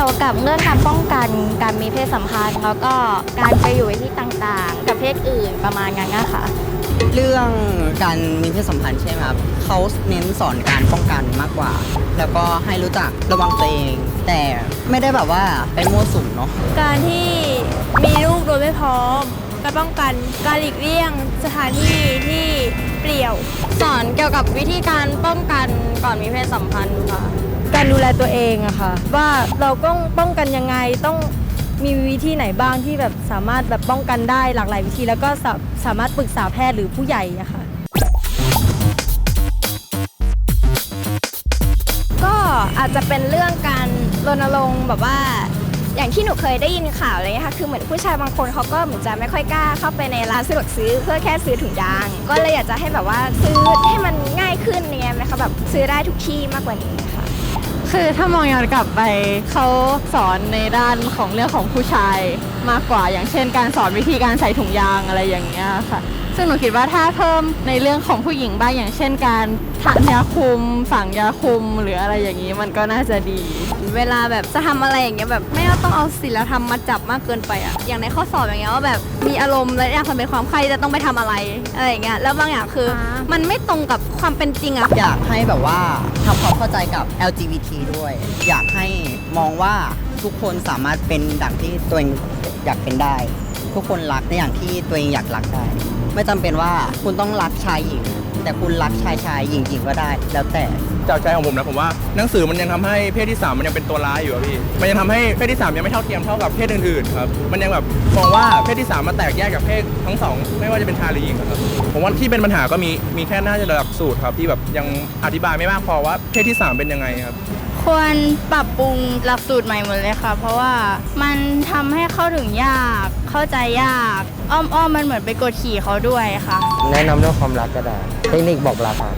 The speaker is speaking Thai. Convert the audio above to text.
กี่ยวกับเรื่องการป้องกันการมีเพศสัมพันธ์แล้วก็การไปอยู่ในที่ต่างๆ กับเพศอื่นประมาณนั้นนะคะเรื่องการมีเพศสัมพันธ์ใช่ไหมครับเขาเน้นสอนการป้องกันมากกว่า แล้วก็ให้รู้จักระวังตัวเอง แต่ไม่ได้แบบว่าไปมั่วสุมเนาะการที่มีลูกโดยไม่พร้อมการป้องกันการหลีกเลี่ยงสถานที่ที่เปลี่ยว สอนเกี่ยวกับวิธีการป้องกันก่อนมีเพศสัมพันธ์ค่ะ การดูแลตัวเองอะค่ะ ว่าเราต้องป้องกันยังไงต้องมีวิธีไหนบ้างที่แบบสามารถแบบป้องกันได้หลากหลายวิธี แล้วก็สาสามารถปรึกษาแพทย์หรือผู้ใหญ่อะค่ะ ก็อาจจะเป็นเรื่องการรณรงค์แบบว่า อย่างที่หนูเคยได้ยินข่าวอะไรเงี้ยค่ะคือเหมือนผู้ชายบางคนเขาก็เหมือนจะไม่ค่อยกล้าเข้าไปในร้านสะดวกซื้อเพื่อแค่ซื้อถุงยาง ก็เลยอยากจะให้แบบว่าซื้อให้มันง่ายขึ้นเนี่ยไหมคะแบบซื้อได้ทุกที่มากกว่านี้ค่ะ คือถ้ามองย้อนกลับไปเขาสอนในด้านของเรื่องของผู้ชายมากกว่า อย่างเช่น การสอนวิธีการใส่ถุงยางอะไรอย่างเงี้ยค่ะ ซึ่งหนูคิดว่าถ้าเพิ่มในเรื่องของผู้หญิงบ้างอย่างเช่นการทานยาคุม ฝังยาคุมหรืออะไรอย่างนี้มันก็น่าจะดี เวลาแบบจะทำอะไรอย่างเงี้ยแบบไม่ต้องเอาศีลธรรมมาจับมากเกินไปอะอย่างในข้อสอบอย่างเงี้ยว่าแบบมีอารมณ์และอยากทำเป็นความใครจะต้องไปทำอะไรอะไรอย่างเงี้ยแล้วบางอย่างคืออมันไม่ตรงกับความเป็นจริงอะ อยากให้แบบว่าทำความเข้าใจกับ LGBT ด้วย อยากให้มองว่าทุกคนสามารถเป็นดั่งที่ตัวเองอยากเป็นได้ ทุกคนรักในอย่างที่ตัวเองอยากรักได้ ไม่จำเป็นว่าคุณต้องรักชายหญิง แต่คุณรักชายชายหญิงหญิงก็ได้ แล้วแต่ จากใจของผมนะผมว่าหนังสือมันยังทำให้เพศที่ 3 มันยังเป็นตัวร้ายอยู่อะพี่ มันยังทำให้เพศที่ 3 ยังไม่เท่าเทียมเท่ากับเพศอื่นๆครับมันยังแบบมองว่าเพศที่ 3มาแตกแยกกับเพศทั้งสองไม่ว่าจะเป็นชายหรือหญิงครับผมว่าที่เป็นปัญหาก็มีมีแค่น่าจะหลักสูตรครับที่แบบยังอธิบายไม่มากพอว่าเพศที่ 3 เป็นยังไงครับ ควรปรับปรุงหลักสูตรใหม่หมดเลยค่ะ เพราะว่ามันทำให้เข้าถึงยากเข้าใจยาก อ้อมๆมันเหมือนไปกดขี่เขาด้วยค่ะ แนะนำเรื่องความรักก็ได้ เทคนิคบอกรักอะ